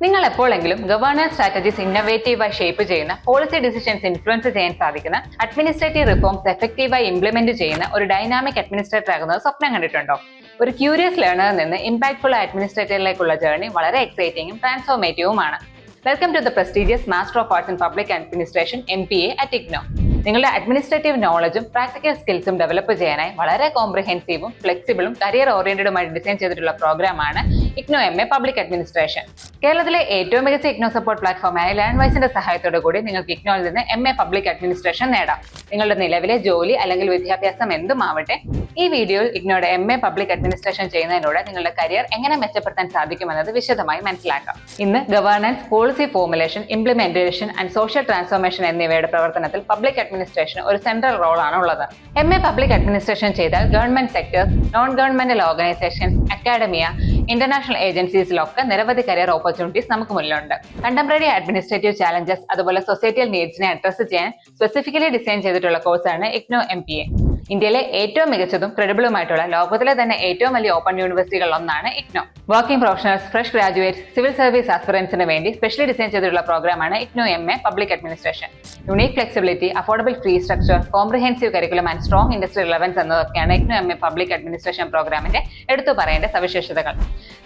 നിങ്ങൾ എപ്പോഴെങ്കിലും governance strategies ഇന്നോവേറ്റീവായി ഷേപ്പ് ചെയ്യുന്ന പോളിസി ഡിസിഷൻസ് ഇൻഫ്ലുവൻസ് ചെയ്യാൻ സാധിക്കുന്ന അഡ്മിനിസ്ട്രേറ്റീവ് റിഫോംസ് എഫക്റ്റീവായി ഇംപ്ലിമെന്റ് ചെയ്യുന്ന ഒരു ഡൈനാമിക് അഡ്മിനിസ്ട്രേറ്റർ ആകുന്നത് സ്വപ്നം കണ്ടിട്ടുണ്ടോ? ഒരു ക്യൂരിയസ് ലേണറിൽ നിന്ന് ഇമ്പാക്ട്ഫുൾ അഡ്മിനിസ്ട്രേറ്ററിലേക്കുള്ള ജേർണി വളരെ എക്സൈറ്റിംഗും ട്രാൻസ്ഫോർമേറ്റീവുമാണ് welcome to the prestigious master of arts in public administration M P A at IGNOU നിങ്ങളുടെ അഡ്മിനിസ്ട്രേറ്റീവ് നോളജും പ്രാക്ടിക്കൽ സ്കിൽസും ഡെവലപ്പ് ചെയ്യാനായി വളരെ കോംപ്രിഹെൻസീവും ഫ്ലെക്സിബിളും കരിയർ ഓറിയന്റഡുമായി ഡിസൈൻ ചെയ്തിട്ടുള്ള പ്രോഗ്രാമാണ് IGNOU M A public administration കേരളത്തിലെ ഏറ്റവും മികച്ച ഇഗ്നോ സപ്പോർട്ട് പ്ലാറ്റ്ഫോമായ ലേൺ വൈസിന്റെ സഹായത്തോടു കൂടി നിങ്ങൾക്ക് ഇഗ്നോയിൽ നിന്ന് എം എ പബ്ലിക് അഡ്മിനിസ്ട്രേഷൻ നേടാം. നിങ്ങളുടെ നിലവിലെ ജോലി അല്ലെങ്കിൽ വിദ്യാഭ്യാസം എന്തുമാവട്ടെ ഈ വീഡിയോയിൽ ഇഗ്നോയുടെ എം എ പബ്ലിക് അഡ്മിനിസ്ട്രേഷൻ ചെയ്യുന്നതിലൂടെ നിങ്ങളുടെ കരിയർ എങ്ങനെ മെച്ചപ്പെടുത്താൻ സാധിക്കുമെന്നത് വിശദമായി മനസ്സിലാക്കാം. ഇന്ന് governance policy formulation implementation and social transformation എന്നിവയുടെ പ്രവർത്തനത്തിൽ പബ്ലിക് അഡ്മിനിസ്ട്രേഷന് ഒരു സെൻട്രൽ റോളാണ് ഉള്ളത്. എം എ പബ്ലിക് അഡ്മിനിസ്ട്രേഷൻ ചെയ്താൽ government sectors non governmental organisations academia international ഏജൻസീസിലൊക്കെ നിരവധി കരിയർ ഓപ്പർച്യൂണിറ്റീസ് നമുക്ക് മുന്നിലുണ്ട്. കണ്ടംപററി അഡ്മിനിസ്ട്രേറ്റീവ് ചാലഞ്ചസ് അതുപോലെ സൊസൈറ്റിയൽ നീഡ്സിനെ അഡ്രസ് ചെയ്യാൻ സ്പെസിഫിക്കലി ഡിസൈൻ ചെയ്തിട്ടുള്ള കോഴ്സാണ് ഇഗ്നോ എം പി എ ഇന്ത്യയിലെ ഏറ്റവും മികച്ചതും ക്രെഡിബിളുമായിട്ടുള്ള ലോകത്തിലെ തന്നെ ഏറ്റവും വലിയ ഓപ്പൺ യൂണിവേഴ്സിറ്റികളിൽ ഒന്നാണ് IGNOU. Working professionals fresh graduates civil service ആസ്പിറൻസിന് വേണ്ടി സ്പെഷ്യലി ഡിസൈൻ ചെയ്തിട്ടുള്ള പ്രോഗ്രാമാണ് IGNOU M A public administration unique flexibility affordable fee structure comprehensive curriculum and strong industry relevance എന്നതൊക്കെയാണ് IGNOU M A public administration പ്രോഗ്രാമിന്റെ എടുത്തു പറയേണ്ട സവിശേഷതകൾ.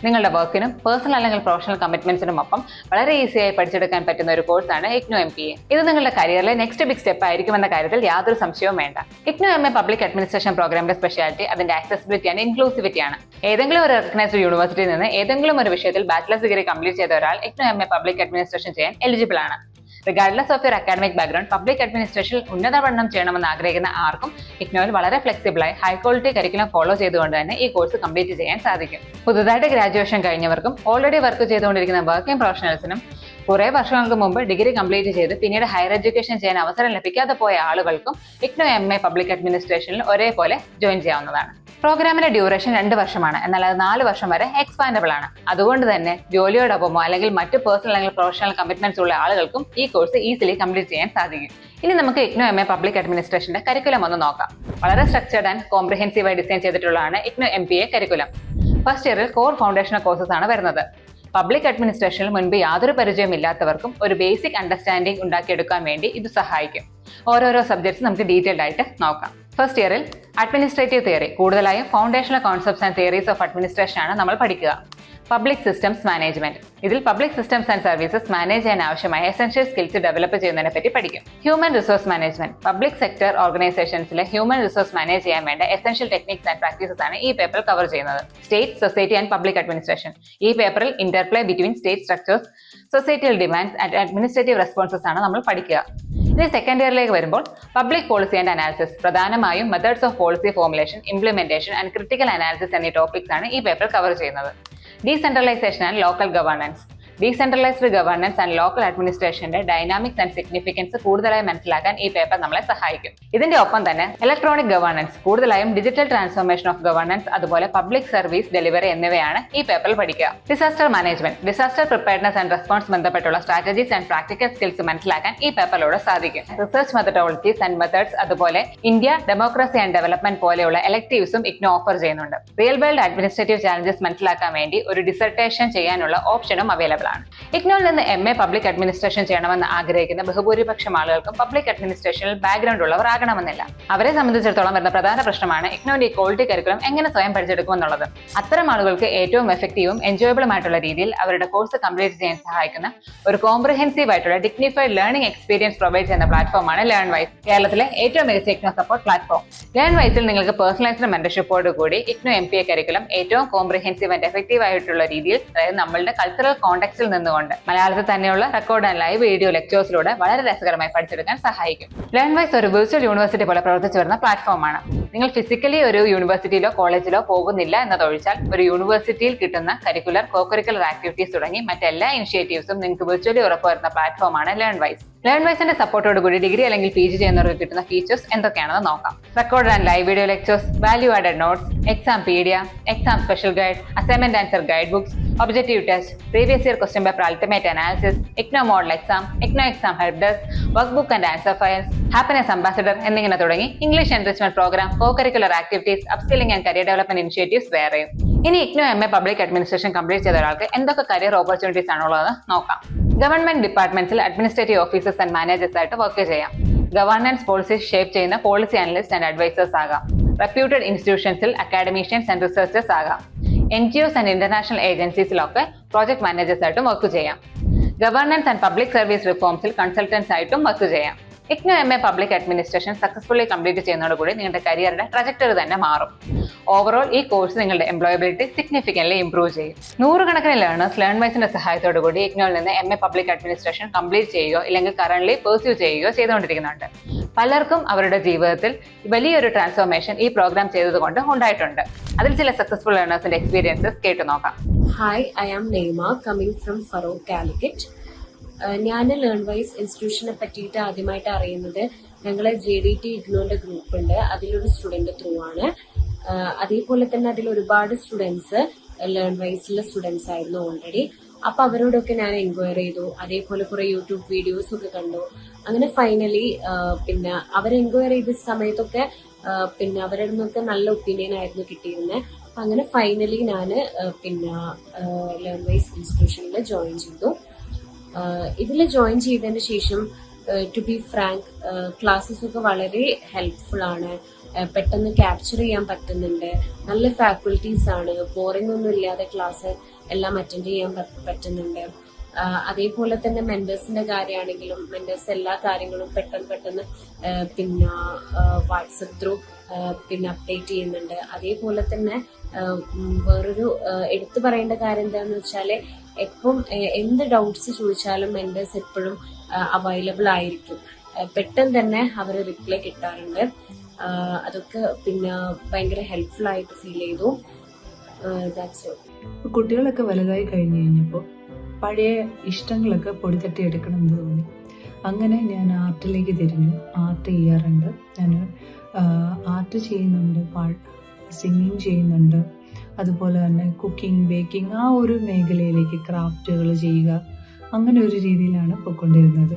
നിങ്ങളുടെ വർക്കിനും പേഴ്സണൽ അല്ലെങ്കിൽ professional കമ്മിറ്റ്മെന്റ്സിനും ഒപ്പം വളരെ ഈസിയായി പഠിച്ചെടുക്കാൻ പറ്റുന്ന ഒരു കോഴ്സാണ് ഇഗ്നോ എം പി എ ഇത് നിങ്ങളുടെ കരിയറിലെ നെക്സ്റ്റ് ബിഗ് സ്റ്റെപ്പ് ആയിരിക്കുമെന്ന കാര്യത്തിൽ യാതൊരു സംശയവും വേണ്ട. IGNOU M A public administration പ്രോഗ്രാമിന്റെ സ്പെഷ്യാലിറ്റി അതിന്റെ ആക്സസിബിലിറ്റി ആൻഡ് ഇൻക്ലൂസിവിറ്റി ആണ്. ഏതെങ്കിലും ഒരു റെക്കഗ്നൈസ്ഡ് യൂണിവേഴ്സിറ്റിയിൽ നിന്ന് ഏതെങ്കിലും ഒരു വിഷയത്തിൽ ബാച്ചിലേഴ്സ് ഡിഗ്രി കംപ്ലീറ്റ് ചെയ്ത ഒരാൾ IGNOU M A public administration ചെയ്യാൻ എലിജിബിൾ ആണ്. Regardless of your academic background public അഡ്മിനിസ്ട്രേഷനിൽ ഉന്നത പഠനം ചെയ്യണമെന്ന് ആഗ്രഹിക്കുന്ന ആർക്കും ഇഗ്നോയിൽ വളരെ ഫ്ലെക്സിബിളായി ഹൈ ക്വാളിറ്റി കരിക്കുലം ഫോളോ ചെയ്തുകൊണ്ട് തന്നെ ഈ കോഴ്സ് കംപ്ലീറ്റ് ചെയ്യാൻ സാധിക്കും. പുതുതായിട്ട് ഗ്രാജുവേഷൻ കഴിഞ്ഞവർക്കും ഓൾറെഡി വർക്ക് ചെയ്തുകൊണ്ടിരിക്കുന്ന വർക്കിംഗ് പ്രൊഫഷണൽസിനും കുറെ വർഷങ്ങൾക്ക് മുമ്പ് ഡിഗ്രി കംപ്ലീറ്റ് ചെയ്ത് പിന്നീട് ഹയർ എഡ്യൂക്കേഷൻ ചെയ്യാൻ അവസരം ലഭിക്കാതെ പോയ ആളുകൾക്കും ഇക്നോ എം എ പബ്ലിക് അഡ്മിനിസ്ട്രേഷനിൽ ഒരേപോലെ ജോയിൻ ചെയ്യാവുന്നതാണ്. പ്രോഗ്രാമിന്റെ ഡ്യൂറേഷൻ രണ്ട് വർഷമാണ്. എന്നാൽ അത് നാല് വർഷം വരെ എക്സ്പാൻഡബിൾ ആണ്. അതുകൊണ്ട് തന്നെ ജോലിയോടൊപ്പമോ അല്ലെങ്കിൽ മറ്റ് പേഴ്സണൽ അല്ലെങ്കിൽ പ്രൊഫഷണൽ കമ്മിറ്റ്മെന്റ്സ് ഉള്ള ആളുകൾക്കും ഈ കോഴ്സ് ഈസിലി കംപ്ലീറ്റ് ചെയ്യാൻ സാധിക്കും. ഇനി നമുക്ക് ഇഗ്നോ എം എ പബ്ലിക് അഡ്മിനിസ്ട്രേഷന്റെ കരിക്കുലം ഒന്ന് നോക്കാം. വളരെ സ്ട്രക്ചേർഡ് ആൻഡ് കോംപ്രിഹെൻസീവായി ഡിസൈൻ ചെയ്തിട്ടുള്ളതാണ് IGNOU M P A curriculum first ഇയറിൽ കോർ ഫൗണ്ടേഷൻ കോഴ്സസ് ആണ് വരുന്നത്. പബ്ലിക് അഡ്മിനിസ്ട്രേഷനിൽ മുൻപ് യാതൊരു പരിചയമില്ലാത്തവർക്കും ഒരു ബേസിക് അണ്ടർസ്റ്റാൻഡിംഗ് ഉണ്ടാക്കിയെടുക്കാൻ വേണ്ടി ഇത് സഹായിക്കും. ഓരോരോ സബ്ജക്ട്സ് നമുക്ക് ഡീറ്റെയിൽഡ് ആയിട്ട് നോക്കാം. ഫസ്റ്റ് ഇയറിൽ അഡ്മിനിസ്ട്രേറ്റീവ് തിയറി കൂടുതലായും foundational concepts and theories of administration ആണ് നമ്മൾ പഠിക്കുക. പബ്ലിക് സിസ്റ്റംസ് മാനേജ്മെന്റ് ഇതിൽ public systems and services manage ചെയ്യാൻ ആവശ്യമായ എസെൻഷ്യൽ സ്കിൽസ് ഡെവലപ്പ് ചെയ്യുന്നതിനെ പറ്റി പഠിക്കും. Human resource management public sector ഓർഗനൈസേഷൻസിലെ human resource manage ചെയ്യാൻ വേണ്ട എസെൻഷ്യൽ ടെക്നിക്സ് ആൻഡ് പ്രാക്ടീസസ് ആണ് ഈ പേപ്പർ കവർ ചെയ്യുന്നത്. State society and public administration ഈ പേപ്പറിൽ interplay between state structures societal demands and administrative responses ആണ് നമ്മൾ പഠിക്കുക. ഇനി സെക്കൻഡ് ഇയറിലേക്ക് വരുമ്പോൾ പബ്ലിക് പോളിസി ആൻഡ് അനാലിസിസ് പ്രധാനമായും methods of policy formulation implementation and critical analysis എന്നീ ടോപ്പിക്സ് ആണ് ഈ പേപ്പർ കവർ ചെയ്യുന്നത്. Decentralisation and local governance decentralised governance and local അഡ്മിനിസ്ട്രേഷന്റെ dynamics and significance കൂടുതലായി മനസ്സിലാക്കാൻ ഈ പേപ്പർ നമ്മളെ സഹായിക്കും. ഇതിന്റെ ഒപ്പം തന്നെ ഇലക്ട്രോണിക് ഗവർണൻസ് കൂടുതലായും ഡിജിറ്റൽ ട്രാൻസ്ഫോർമേഷൻ ഓഫ് ഗവർണൻസ് അതുപോലെ പബ്ലിക് സർവീസ് ഡെലിവറി എന്നിവയാണ് ഈ പേപ്പറിൽ പഠിക്കുക. Disaster management disaster preparedness and response ബന്ധപ്പെട്ടുള്ള സ്ട്രാറ്റജീസ് ആൻഡ് പ്രാക്ടിക്കൽ സ്കിൽസ് മനസ്സിലാക്കാൻ ഈ പേപ്പറിലൂടെ സാധിക്കും. റിസർച്ച് മെത്തഡോളജീസ് ആൻഡ് മെത്തേഡ്സ് അതുപോലെ ഇന്ത്യ ഡെമോക്രസി ആൻഡ് ഡെവലപ്മെന്റ് പോലെയുള്ള എലക്ടീവ്സും ഇഗ്നോ ഓഫർ ചെയ്യുന്നുണ്ട്. റിയൽ വേൾഡ് അഡ്മിനിസ്ട്രേറ്റീവ് ചാലഞ്ചസ് മനസ്സിലാക്കാൻ വേണ്ടി ഒരു ഡിസർട്ടേഷൻ ചെയ്യാനുള്ള ഓപ്ഷനും അവൈലബിൾ ആണ് ഇഗ്നോയിൽ നിന്ന് എം എ പബ്ലിക് അഡ്മിനിസ്ട്രേഷൻ ചെയ്യണമെന്ന് ആഗ്രഹിക്കുന്ന ബഹുഭൂരിപക്ഷം ആളുകൾക്കും പബ്ലിക് അഡ്മിനിസ്ട്രേഷനിൽ ബാക്ക്ഗ്രൗണ്ട് ഉള്ളവർ ആകണമെന്നില്ല. അവരെ സംബന്ധിച്ചിടത്തോളം വരുന്ന പ്രധാന പ്രശ്നമാണ് ഇഗ്നോയുടെ ക്വാളിറ്റി കരിക്കുലം എങ്ങനെ സ്വയം പഠിച്ചെടുക്കുമെന്നുള്ളത്. അത്തരം ആളുകൾക്ക് ഏറ്റവും എഫക്റ്റീവും എൻജോയബിളും ആയിട്ടുള്ള രീതിയിൽ അവരുടെ കോഴ്സ് കംപ്ലീറ്റ് ചെയ്യാൻ സഹായിക്കുന്ന ഒരു കോംപ്രഹെൻസീവ് ആയിട്ടുള്ള ഡിഗ്നിഫൈഡ് ലേണിംഗ് എക്സ്പീരിയൻസ് പ്രൊവൈഡ് ചെയ്യുന്ന പ്ലാറ്റ്ഫോമാണ് ലേൺ വൈസ് കേരളത്തിലെ ഏറ്റവും മികച്ച ഇഗ്നോ സപ്പോർട്ട് പ്ലാറ്റ്ഫോം ലേൺ വൈസിൽ നിങ്ങൾക്ക് പേഴ്സണലൈസ്ഡ് മെന്റർഷിപ്പോട് കൂടി IGNOU M P A curriculum ഏറ്റവും കോംപ്രഹെൻസീവ് ആൻഡ് എഫക്റ്റീവ് ആയിട്ടുള്ള രീതിയിൽ അതായത് നമ്മളുടെ കൾച്ചറൽ കോണ്ടെക്സിൽ നിന്നുകൊണ്ട് മലയാളത്തിൽ തന്നെയുള്ള റെക്കോർഡ് ആൻഡ് ലൈവ് വീഡിയോ ലെക്ചേഴ്സിലൂടെ വളരെ രസകരമായി പഠിച്ചെടുക്കാൻ സഹായിക്കും. ലേൺ വൈസ് ഒരു വിർച്വൽ യൂണിവേഴ്സിറ്റി പോലെ പ്രവർത്തിച്ചു വരുന്ന പ്ലാറ്റ്ഫോമാണ് നിങ്ങൾ ഫിസിക്കലി ഒരു യൂണിവേഴ്സിറ്റിയിലോ കോളേജിലോ പോകുന്നില്ല എന്നതൊഴിച്ചാൽ ഒരു യൂണിവേഴ്സിറ്റിയിൽ കിട്ടുന്ന കരിക്കുലർ കോക്കരിക്കുലർ ആക്ടിവിറ്റീസ് തുടങ്ങി മറ്റെല്ലാ ഇനിഷ്യേറ്റീവ്സും നിങ്ങൾക്ക് വിർച്വലി ഉറപ്പുവരുന്ന പ്ലാറ്റ്ഫോമാണ് ലേൺ വൈസ് ലേൺ വൈസിന്റെ സപ്പോർട്ടോട് കൂടി ഡിഗ്രി അല്ലെങ്കിൽ പി ജി ചെയ്യുന്നവർക്ക് കിട്ടുന്ന ഫീച്ചേഴ്സ് എന്തൊക്കെയാണെന്ന് നോക്കാം. Record and live video lectures value added notes exam pedia exam special guide assignment answer guide books objective test previous year question paper ultimate analysis IGNOU model exam IGNOU exam help desk workbook and answer files happiness ambassador എന്നിങ്ങനെ തുടങ്ങി English enrichment programme co curricular activities upskilling and career development initiatives വേറെയും. ഇനി IGNOU M A public administration complete ചെയ്ത ഒരാൾക്ക് എന്തൊക്കെ career opportunities ആണുള്ളതെന്ന് നോക്കാം. Government ഡിപ്പാർട്ട്മെന്റ്സിൽ administrative officers and managers ആയിട്ട് വർക്ക് ചെയ്യാം. ഗവർണൻസ് പോളിസി ഷേപ്പ് ചെയ്യുന്ന പോളിസി അനലിസ്റ്റ് ആൻഡ് അഡ്വൈസേഴ്സ് ആകാം. റെപ്യൂട്ടഡ് ഇൻസ്റ്റിറ്റ്യൂഷൻസിൽ അക്കാഡമീഷ്യൻസ് ആൻഡ് റിസർച്ചേഴ്സ് ആകാം. N G Os and international ഏജൻസീസിലൊക്കെ project managers ആയിട്ടും വർക്ക് ചെയ്യാം. ഗവർണൻസ് ആൻഡ് പബ്ലിക് സർവീസ് റിഫോംസിൽ കൺസൾട്ടൻസ് ആയിട്ടും വർക്ക് ചെയ്യാം. IGNOU M A public administration successfully complete ചെയ്യുന്നതോടുകൂടി നിങ്ങളുടെ കരിയറിന്റെ ട്രജക്ടറി തന്നെ മാറും. ഓവറോൾ ഈ കോഴ്സ് നിങ്ങളുടെ എംപ്ലോയബിലിറ്റി സിഗ്നിഫിക്കൻലി ഇംപ്രൂവ് ചെയ്യും. നൂറുകണക്കിന് ലേണേഴ്സ് ലേൺ വൈസിന്റെ സഹായത്തോടു കൂടി ഇഗ്നോയിൽ നിന്ന് M A public administration complete ചെയ്യുകയോ ഇല്ലെങ്കിൽ കറന്റ് പെർസ്യൂ ചെയ്യുകയോ ചെയ്തുകൊണ്ടിരിക്കുന്നുണ്ട്. പലർക്കും അവരുടെ ജീവിതത്തിൽ വലിയൊരു ട്രാൻസ്ഫോർമേഷൻ ഈ പ്രോഗ്രാം ചെയ്തതുകൊണ്ട് ഉണ്ടായിട്ടുണ്ട്. അതിൽ ചില സക്സസ്ഫുൾ ലേണേഴ്സിന്റെ എക്സ്പീരിയൻസസ് കേട്ടു നോക്കാം hi I am Naima coming from Feroke Calicut ഞാൻ ലേൺ വൈസ് ഇൻസ്റ്റിറ്റ്യൂഷനെ പറ്റിയിട്ട് ആദ്യമായിട്ട് അറിയുന്നത് ഞങ്ങളെ ജെ ഡി ടി ഇഗ്നോന്റെ ഗ്രൂപ്പ് ഉണ്ട്. അതിലൊരു സ്റ്റുഡന്റ് ത്രൂ ആണ്. അതേപോലെ തന്നെ അതിൽ ഒരുപാട് സ്റ്റുഡൻസ് ലേൺ വൈസിലെ സ്റ്റുഡൻസ് ആയിരുന്നു ഓൾറെഡി അപ്പൊ അവരോടൊക്കെ ഞാൻ എൻക്വയർ ചെയ്തു. അതേപോലെ കുറെ യൂട്യൂബ് വീഡിയോസ് ഒക്കെ കണ്ടു. അങ്ങനെ ഫൈനലി പിന്നെ അവർ എൻക്വയർ ചെയ്ത സമയത്തൊക്കെ പിന്നെ അവരുടെ നിന്നൊക്കെ നല്ല ഒപ്പീനിയൻ ആയിരുന്നു കിട്ടിയിരുന്നത് അപ്പൊ അങ്ങനെ ഫൈനലി ഞാൻ പിന്നെ ലേൺ വൈസ് ഇൻസ്റ്റിറ്റ്യൂഷനിൽ ജോയിൻ ചെയ്തു. ഇതിൽ ജോയിൻ ചെയ്തതിന് ശേഷം ടു ബി ഫ്രാങ്ക് ക്ലാസ്സസ് ഒക്കെ വളരെ ഹെൽപ്ഫുൾ ആണ്. പെട്ടെന്ന് ക്യാപ്ചർ ചെയ്യാൻ പറ്റുന്നുണ്ട്. നല്ല ഫാക്കൽറ്റീസ് ആണ്. ബോറിംഗ് ഒന്നും ഇല്ലാതെ ക്ലാസ് എല്ലാം അറ്റൻഡ് ചെയ്യാൻ പറ്റുന്നുണ്ട്. അതേപോലെ തന്നെ മെന്റേഴ്സിന്റെ കാര്യമാണെങ്കിലും മെന്റേഴ്സ് എല്ലാ കാര്യങ്ങളും പെട്ടെന്ന് പെട്ടെന്ന് പിന്നെ വാട്സപ്പ് ത്രൂ പിന്നെ അപ്ഡേറ്റ് ചെയ്യുന്നുണ്ട്. അതേപോലെ തന്നെ വേറൊരു എടുത്തു പറയേണ്ട കാര്യം എന്താണെന്ന് വെച്ചാൽ എപ്പം എന്ത് ഡൗട്ട്സ് ചോദിച്ചാലും മെന്റേഴ്സ് എപ്പോഴും അവൈലബിൾ ആയിരിക്കും. പെട്ടെന്ന് തന്നെ അവർ റിപ്ലൈ കിട്ടാറുണ്ട്. അതൊക്കെ പിന്നെ ഭയങ്കര ഹെൽപ്ഫുൾ ആയിട്ട് ഫീൽ ചെയ്തു. കുട്ടികളൊക്കെ വലുതായി കഴിഞ്ഞു കഴിഞ്ഞപ്പോൾ പഴയ ഇഷ്ടങ്ങളൊക്കെ പൊടിത്തട്ടി എടുക്കണം എന്ന് തോന്നി. അങ്ങനെ ഞാൻ ആർട്ടിലേക്ക് തിരിഞ്ഞു. ആർട്ട് ചെയ്യാറുണ്ട്. ഞാൻ ആർട്ട് ചെയ്യുന്നുണ്ട് സിംഗിങ് ചെയ്യുന്നുണ്ട്. അതുപോലെ തന്നെ കുക്കിംഗ് ബേക്കിംഗ് ആ ഒരു മേഖലയിലേക്ക് ക്രാഫ്റ്റുകൾ ചെയ്യുക. അങ്ങനെ ഒരു രീതിയിലാണ് പോയിക്കൊണ്ടിരുന്നത്.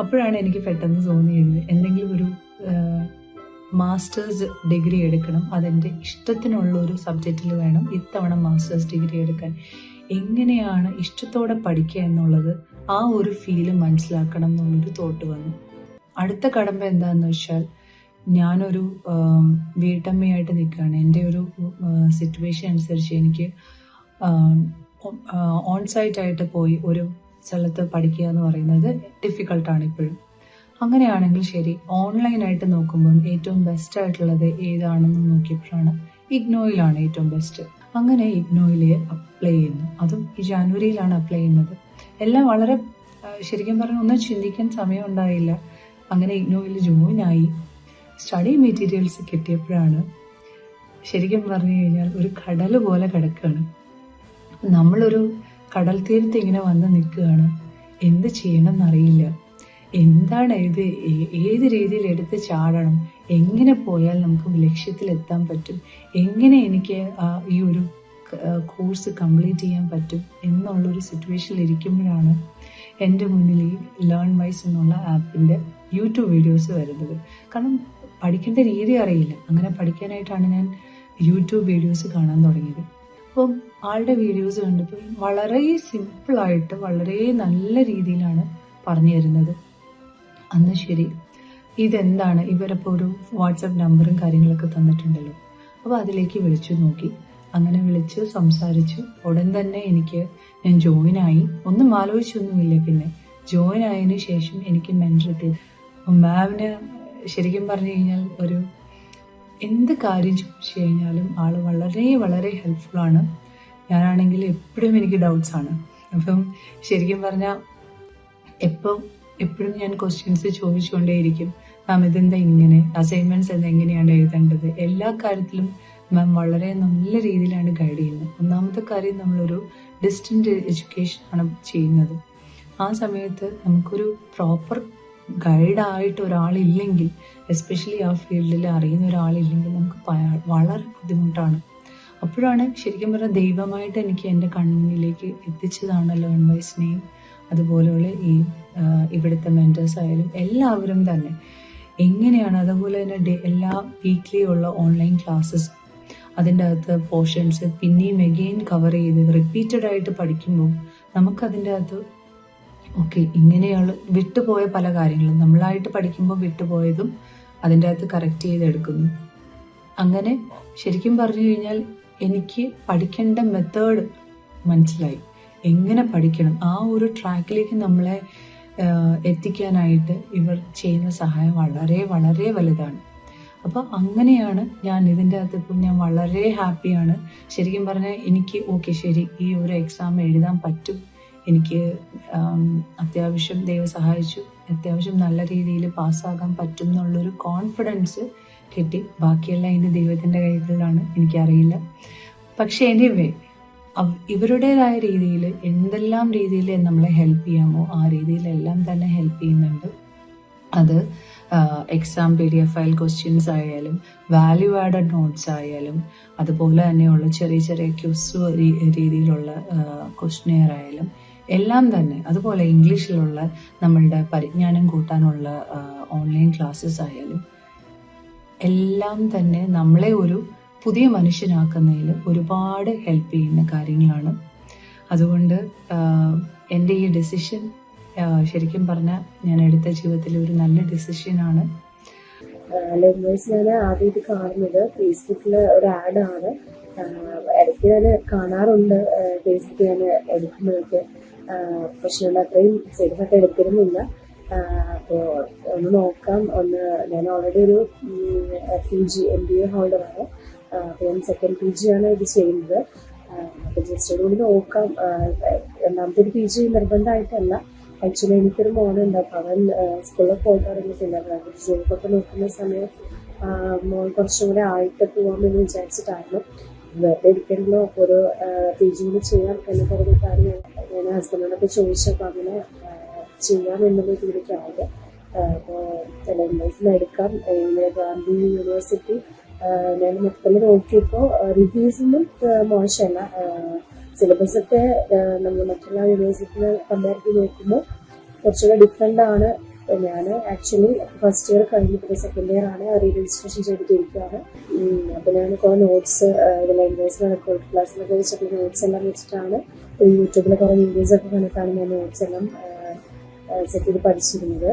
അപ്പോഴാണ് എനിക്ക് പെട്ടെന്ന് തോന്നിയത് എന്തെങ്കിലും ഒരു മാസ്റ്റേഴ്സ് ഡിഗ്രി എടുക്കണം. അതെന്റെ ഇഷ്ടത്തിനുള്ള ഒരു സബ്ജക്റ്റിൽ വേണം ഇത്തവണ മാസ്റ്റേഴ്സ് ഡിഗ്രി എടുക്കാൻ. എങ്ങനെയാണ് ഇഷ്ടത്തോടെ പഠിക്കുക എന്നുള്ളത് ആ ഒരു ഫീൽ മനസ്സിലാക്കണം എന്നുള്ളൊരു തോട്ട് വന്നു. അടുത്ത കടമ്പ എന്താണെന്ന് വെച്ചാൽ ഞാനൊരു വീട്ടമ്മയായിട്ട് നിൽക്കുകയാണ്. എന്റെ ഒരു സിറ്റുവേഷൻ അനുസരിച്ച് എനിക്ക് ഓൺ സൈറ്റ് ആയിട്ട് പോയി ഒരു സ്ഥലത്ത് പഠിക്കുക എന്ന് പറയുന്നത് ഡിഫിക്കൾട്ടാണ് ഇപ്പോഴും. അങ്ങനെയാണെങ്കിൽ ശരി ഓൺലൈനായിട്ട് നോക്കുമ്പം ഏറ്റവും ബെസ്റ്റ് ആയിട്ടുള്ളത് ഏതാണെന്ന് നോക്കിയപ്പോഴാണ് ഇഗ്നോയിലാണ് ഏറ്റവും ബെസ്റ്റ് അങ്ങനെ ഇഗ്നോയിൽ അപ്ലൈ ചെയ്യുന്നു. അതും ഈ ജാനുവരിയിലാണ് അപ്ലൈ ചെയ്യുന്നത്. എല്ലാം വളരെ ശരിക്കും പറഞ്ഞാൽ ഒന്നും ചിന്തിക്കാൻ സമയം ഉണ്ടായില്ല. അങ്ങനെ ഇഗ്നോയിൽ ജോയിൻ ആയി. സ്റ്റഡി മെറ്റീരിയൽസ് കിട്ടിയപ്പോഴാണ് ശരിക്കും പറഞ്ഞു കഴിഞ്ഞാൽ ഒരു കടൽ പോലെ കിടക്കുകയാണ്. നമ്മളൊരു കടൽ തീരത്ത് ഇങ്ങനെ വന്ന് നിൽക്കുകയാണ്. എന്ത് ചെയ്യണം എന്നറിയില്ല എന്താണ് ഇത്? ഏത് രീതിയിൽ എടുത്ത് ചാടണം? എങ്ങനെ പോയാൽ നമുക്ക് ലക്ഷ്യത്തിലെത്താൻ പറ്റും? എങ്ങനെ എനിക്ക് ഈ ഒരു കോഴ്സ് കംപ്ലീറ്റ് ചെയ്യാൻ പറ്റും എന്നുള്ളൊരു സിറ്റുവേഷനിൽ ഇരിക്കുമ്പോഴാണ് എന്റെ മുന്നിൽ ഈ ലേൺ വൈസ് എന്നുള്ള ആപ്പിന്റെ യൂട്യൂബ് വീഡിയോസ് വരുന്നത്. കാരണം പഠിക്കേണ്ട രീതി അറിയില്ല. അങ്ങനെ പഠിക്കാനായിട്ടാണ് ഞാൻ യൂട്യൂബ് വീഡിയോസ് കാണാൻ തുടങ്ങിയത്. അപ്പം ആളുടെ വീഡിയോസ് കണ്ടപ്പോൾ വളരെ സിമ്പിളായിട്ട് വളരെ നല്ല രീതിയിലാണ് പറഞ്ഞു തരുന്നത്. അന്ന് ശരി ഇതെന്താണ്? ഇവരപ്പോൾ ഒരു വാട്സപ്പ് നമ്പറും കാര്യങ്ങളൊക്കെ തന്നിട്ടുണ്ടല്ലോ. അപ്പോൾ അതിലേക്ക് വിളിച്ചു നോക്കി. അങ്ങനെ വിളിച്ച് സംസാരിച്ചു. ഉടൻ തന്നെ എനിക്ക് ഞാൻ ജോയിൻ ആയി. ഒന്നും ആലോചിച്ചൊന്നുമില്ല പിന്നെ. ജോയിൻ ആയതിനു ശേഷം എനിക്ക് മെന്റർ കിട്ടി മാമിന് ശരിക്കും പറഞ്ഞു കഴിഞ്ഞാൽ ഒരു എന്ത് കാര്യം ചോദിച്ചു കഴിഞ്ഞാലും ആൾ വളരെ വളരെ ഹെൽപ്ഫുള്ളാണ് ഞാനാണെങ്കിൽ എപ്പോഴും എനിക്ക് ഡൗട്ട്സ് ആണ്. അപ്പം ശരിക്കും പറഞ്ഞാൽ എപ്പോൾ എപ്പോഴും ഞാൻ ക്വസ്റ്റ്യൻസ് ചോദിച്ചുകൊണ്ടേയിരിക്കും. മാം ഇതെന്താ ഇങ്ങനെ? അസൈൻമെന്റ്സ് എന്താ എങ്ങനെയാണ് എഴുതേണ്ടത്? എല്ലാ കാര്യത്തിലും മാം വളരെ നല്ല രീതിയിലാണ് ഗൈഡ് ചെയ്യുന്നത്. ഒന്നാമത്തെ കാര്യം നമ്മളൊരു ഡിസ്റ്റന്റ് എഡ്യൂക്കേഷൻ ആണ് ചെയ്യുന്നത്. ആ സമയത്ത് നമുക്കൊരു പ്രോപ്പർ ഗൈഡായിട്ട് ഒരാളില്ലെങ്കിൽ എസ്പെഷ്യലി ആ ഫീൽഡിൽ അറിയുന്ന ഒരാളില്ലെങ്കിൽ നമുക്ക് വളരെ ബുദ്ധിമുട്ടാണ്. അപ്പോഴാണ് ശരിക്കും പറഞ്ഞാൽ ദൈവമായിട്ട് എനിക്ക് എന്റെ കൺമുന്നിലേക്ക് എത്തിച്ചതാണ് ലേൺ അതുപോലെയുള്ള ഈ ഇവിടുത്തെ മെന്റേഴ്സ് ആയാലും എല്ലാവരും തന്നെ. എങ്ങനെയാണ് അതുപോലെ തന്നെ എല്ലാ വീക്ക്ലി ഉള്ള ഓൺലൈൻ ക്ലാസ്സസ് അതിന്റെ അകത്ത് പോർഷൻസ് പിന്നെയും എഗെയിൻ കവർ ചെയ്ത് റിപ്പീറ്റഡ് ആയിട്ട് പഠിക്കുമ്പോൾ നമുക്കതിന്റെ അകത്ത് ഓക്കെ ഇങ്ങനെയുള്ള വിട്ടുപോയ പല കാര്യങ്ങളും നമ്മളായിട്ട് പഠിക്കുമ്പോൾ വിട്ടുപോയതും അതിന്റെ അകത്ത് കറക്റ്റ് ചെയ്തെടുക്കുന്നു. അങ്ങനെ ശരിക്കും പറഞ്ഞു കഴിഞ്ഞാൽ എനിക്ക് പഠിക്കേണ്ട മെത്തേഡ് മനസ്സിലായി. എങ്ങനെ പഠിക്കണം? ആ ഒരു ട്രാക്കിലേക്ക് നമ്മളെ എത്തിക്കാനായിട്ട് ഇവർ ചെയ്യുന്ന സഹായം വളരെ വളരെ വലുതാണ്. അപ്പോൾ അങ്ങനെയാണ് ഞാൻ ഇതിന്റെ അകത്ത് ഇപ്പം ഞാൻ വളരെ ഹാപ്പിയാണ് ശരിക്കും പറഞ്ഞാൽ എനിക്ക് ഓക്കെ ശരി ഈ ഒരു എക്സാം എഴുതാൻ പറ്റും. എനിക്ക് അത്യാവശ്യം ദൈവം സഹായിച്ചു. അത്യാവശ്യം നല്ല രീതിയിൽ പാസ്സാകാൻ പറ്റും എന്നുള്ളൊരു കോൺഫിഡൻസ് കിട്ടി. ബാക്കിയെല്ലാം ഇനി ദൈവത്തിന്റെ കൈകളിലാണ്. എനിക്കറിയില്ല. പക്ഷെ എനിവേ ഇവരുടേതായ രീതിയിൽ എന്തെല്ലാം രീതിയിൽ നമ്മളെ ഹെൽപ്പ് ചെയ്യാമോ ആ രീതിയിലെല്ലാം തന്നെ ഹെൽപ്പ് ചെയ്യുന്നുണ്ട്. അത് exam P D F file questions ആയാലും വാല്യൂ ആഡഡ് നോട്ട്സ് ആയാലും അതുപോലെ തന്നെയുള്ള ചെറിയ ചെറിയ ക്യൂസ് രീതിയിലുള്ള ക്വസ്റ്റ്നെയർ ആയാലും എല്ലാം തന്നെ. അതുപോലെ ഇംഗ്ലീഷിലുള്ള നമ്മളുടെ പരിജ്ഞാനം കൂട്ടാനുള്ള ഓൺലൈൻ ക്ലാസ്സസ് ആയാലും എല്ലാം തന്നെ നമ്മളെ ഒരു പുതിയ മനുഷ്യനാക്കുന്നതിൽ ഒരുപാട് ഹെൽപ്പ് ചെയ്യുന്ന കാര്യങ്ങളാണ്. അതുകൊണ്ട് എന്റെ ഈ ഡെസിഷൻ ശരിക്കും പറഞ്ഞാൽ ഞാൻ എടുത്ത ജീവിതത്തിലെ ഒരു നല്ല ഡെസിഷനാണ് ഞാൻ ഇത് കാണുന്നത് ഫേസ്ബുക്കിൽ ഒരു ആഡ് ആണ്. ആഹ് ഇടയ്ക്ക് ഞാൻ കാണാറുണ്ട് ഫേസ്ബുക്ക് ഞാൻ എടുക്കുമ്പോഴൊക്കെ. പക്ഷെ നമ്മൾ അത്രയും ആയിട്ട് എടുത്തിരുന്നില്ല. അപ്പോൾ ഒന്ന് നോക്കാം. ഒന്ന് ഞാൻ ഓൾറെഡി ഒരു P G M B A ഹോൾഡറാണ് അപ്പോൾ ഞാൻ സെക്കൻഡ് പി ജി ആണ് ഇത് ചെയ്യുന്നത്. അപ്പോൾ ജസ്റ്റ് കൂടി നോക്കാം. രണ്ടാമത്തെ ഒരു പി ജി നിർബന്ധമായിട്ടല്ല. ആക്ച്വലി എനിക്കൊരു മോനുണ്ട് അപ്പോൾ അവൻ സ്കൂളിൽ പോയി തുടങ്ങിയിട്ടില്ല. പ്രൈവറ്റ് ജോബൊക്കെ നോക്കുന്ന സമയം മോൻ കുറച്ചും കൂടെ ആയിട്ട് പോകാമെന്ന് വിചാരിച്ചിട്ടായിരുന്നു. വെറുതെ ഇരിക്കണല്ലോ ഒരു പി ജി കൂടി ചെയ്യാം എന്ന് പറഞ്ഞിട്ടാണ് ഞാൻ ഞാൻ ഹസ്ബൻഡിനോടൊക്കെ ചോദിച്ചപ്പോൾ അങ്ങനെ ചെയ്യാം എന്നുള്ള രീതിക്കായത് അപ്പോൾ ഇങ്ങനെ ഗാന്ധി യൂണിവേഴ്സിറ്റി ഞാൻ മൊത്തത്തിൽ നോക്കിയപ്പോൾ റിവ്യൂസൊന്നും മോശമല്ല. സിലബസൊക്കെ നമ്മൾ മറ്റുള്ള യൂണിവേഴ്സിറ്റിയിൽ കമ്പയർ ചെയ്ത് നോക്കുമ്പോൾ കുറച്ചുകൂടെ ഡിഫറെന്റ് ആണ്. ഞാൻ ആക്ച്വലി ഫസ്റ്റ് ഇയർ കഴിഞ്ഞിട്ട് സെക്കൻഡ് ഇയർ ആണ് റീ രജിസ്ട്രേഷൻ ചെയ്തിട്ടിരിക്കുകയാണ് അപ്പോൾ ഞാൻ കുറേ നോട്ട്സ് ലാംഗ്വേജിലാണ് ക്ലാസ് ക്ലാസ്സിലൊക്കെ വെച്ചിട്ടുള്ള നോട്ട്സ് എല്ലാം വെച്ചിട്ടാണ് യൂട്യൂബിൽ കുറേ വീഡിയോസ് ഒക്കെ കണ്ടിട്ടാണ് ഞാൻ നോട്ട്സ് എല്ലാം സെറ്റ് ചെയ്ത് പഠിച്ചിരുന്നത്.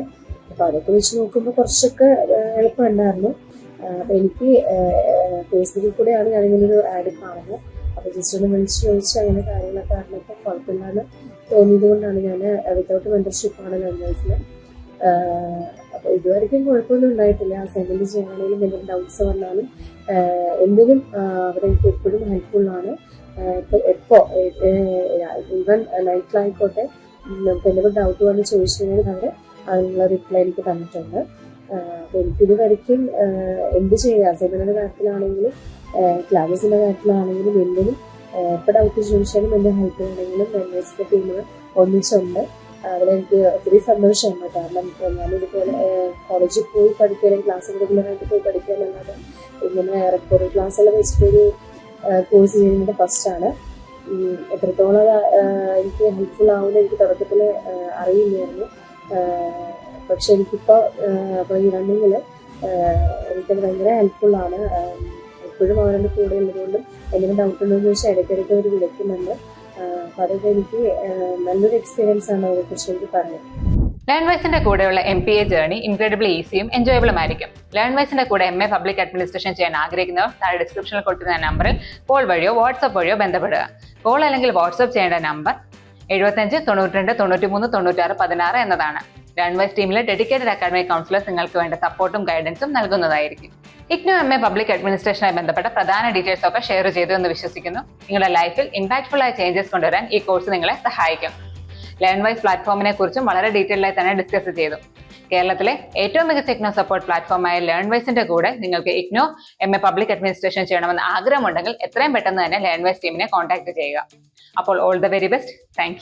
അപ്പോൾ അതൊക്കെ വെച്ച് നോക്കുമ്പോൾ കുറച്ചൊക്കെ എളുപ്പമുണ്ടായിരുന്നു. അപ്പോൾ എനിക്ക് ഫേസ്ബുക്കിൽ കൂടെയാണ് ഞാനിങ്ങനൊരു ആഡ് കാണുന്നത്. അപ്പോൾ ജസ്റ്റ് ഒന്ന് വിളിച്ച് ചോദിച്ച് അങ്ങനെ കാര്യങ്ങളൊക്കെ അറിഞ്ഞപ്പോൾ കുഴപ്പമില്ലാന്ന് തോന്നിയത് കൊണ്ടാണ് ഞാൻ വിത്തൗട്ട് മെമ്പർഷിപ്പാണ് ലെൻഡേഴ്സിൽ അപ്പോൾ ഇതുവരെയ്ക്കും കുഴപ്പമൊന്നും ഉണ്ടായിട്ടില്ല. അസൈൻമെന്റ് ചെയ്യാനാണെങ്കിലും എന്തെങ്കിലും ഡൗട്ട്സ് വന്നാലും എന്തെങ്കിലും അവരെനിക്ക് എപ്പോഴും ഹെൽപ്ഫുള്ളാണ് ഇപ്പോൾ എപ്പോൾ ഈവൻ നൈറ്റിലായിക്കോട്ടെ നമുക്ക് എന്തെങ്കിലും ഡൗട്ട് വന്ന് ചോദിച്ചു കഴിഞ്ഞാൽ അവർ അതിനുള്ള റിപ്ലൈ എനിക്ക് തന്നിട്ടുണ്ട്. അപ്പോൾ എനിക്കിത് വരയ്ക്കും എന്ത് ചെയ്യുക അസൈൻമെന്റിന്റെ കാര്യത്തിലാണെങ്കിലും ക്ലാസസിന്റെ കാര്യത്തിലാണെങ്കിലും എന്തിനും എപ്പോൾ ഡൗട്ട് ചോദിച്ചാലും എന്റെ ഹെൽപ്പ് ചെയ്യണമെങ്കിലും മെമ്പേഴ്സിന്റെ ടീമിൽ ഒന്നിച്ചുണ്ട്. അതിലെനിക്ക് ഒത്തിരി സന്തോഷമുണ്ട് കാരണം ഞാനിതുപോലെ കോളേജിൽ പോയി പഠിക്കാനും ക്ലാസ് റെഗുലറായിട്ട് പോയി പഠിക്കുക എന്നല്ലാതെ ഇങ്ങനെ റെക്കോർഡിംഗ് ക്ലാസ്സെല്ലാം വെച്ചിട്ടൊരു കോഴ്സ് ചെയ്യുന്നത് ഫസ്റ്റാണ് എത്രത്തോളം എനിക്ക് ഹെൽപ്ഫുൾ ആവുമെന്ന് എനിക്ക് തുടക്കത്തിൽ അറിയില്ലായിരുന്നു. പക്ഷെ എനിക്കിപ്പോൾ അപ്പോൾ ഈ റണ്ണിങ്ങിൽ എനിക്കത് ഭയങ്കര ഹെൽപ്ഫുള്ളാണ് എപ്പോഴും അവരുടെ കൂടെ ഉള്ളതുകൊണ്ടും എന്തെങ്കിലും ഡൗട്ട് ഉണ്ടോ എന്ന് ചോദിച്ചാൽ ഇടയ്ക്കിടയ്ക്ക് അവർ വിളിക്കുന്നുണ്ട്. എനിക്ക് നല്ലൊരു എക്സ്പീരിയൻസ് ആണ് ലേൺവൈസിന്റെ കൂടെയുള്ള M P A journey incredible ഈസിയും എൻജോയബിളും ആയിരിക്കും. ലേൺവൈസിന്റെ കൂടെ എം എ പബ്ലിക് അഡ്മിനിസ്ട്രേഷൻ ചെയ്യാൻ ആഗ്രഹിക്കുന്നവർ താഴെ ഡിസ്ക്രിപ്ഷനിൽ കൊടുക്കുന്ന നമ്പറിൽ കോൾ വഴിയോ വാട്സപ്പ് വഴിയോ ബന്ധപ്പെടുക. കോൾ അല്ലെങ്കിൽ വാട്സപ്പ് ചെയ്യേണ്ട നമ്പർ എഴുപത്തഞ്ച് തൊണ്ണൂറ്റിരണ്ട് തൊണ്ണൂറ്റിമൂന്ന് തൊണ്ണൂറ്റാറ് പതിനാറ് എന്നതാണ്. ലേൺവൈസ് ടീമിലെ ഡെഡിക്കേറ്റഡ് അക്കാഡമിക് കൗൺസിലേഴ്സ് നിങ്ങൾക്ക് വേണ്ട സപ്പോർട്ടും ഗൈഡൻസും നൽകുന്നതായിരിക്കും. ഇഗ്നു എം എ പബ്ലിക് അഡ്മിനിസ്ട്രേഷനുമായി ബന്ധപ്പെട്ട പ്രധാന ഡീറ്റെയിൽസ് ഒക്കെ ഷെയർ ചെയ്തു എന്ന് വിശ്വസിക്കുന്നു. നിങ്ങളുടെ ലൈഫിൽ ഇമ്പാക്ട്ഫുൾ ആയ ചേഞ്ചസ് കൊണ്ടുവരാൻ ഈ കോഴ്സ് നിങ്ങളെ സഹായിക്കും. ലേൺ വൈസ് പ്ലാറ്റ്ഫോമിനെ കുറിച്ചും വളരെ ഡീറ്റെയിൽ ആയി തന്നെ ഡിസ്കസ് ചെയ്തു. കേരളത്തിലെ ഏറ്റവും മികച്ച ഇഗ്നോ സപ്പോർട്ട് പ്ലാറ്റ്ഫോമായ ലേൺ വൈസിന്റെ കൂടെ നിങ്ങൾക്ക് IGNOU M A public administration ചെയ്യണമെന്ന് ആഗ്രഹമുണ്ടെങ്കിൽ എത്രയും പെട്ടെന്ന് തന്നെ ലേൺ വൈസ് ടീമിനെ കോൺടാക്ട് ചെയ്യുക. അപ്പോൾ all the very best thank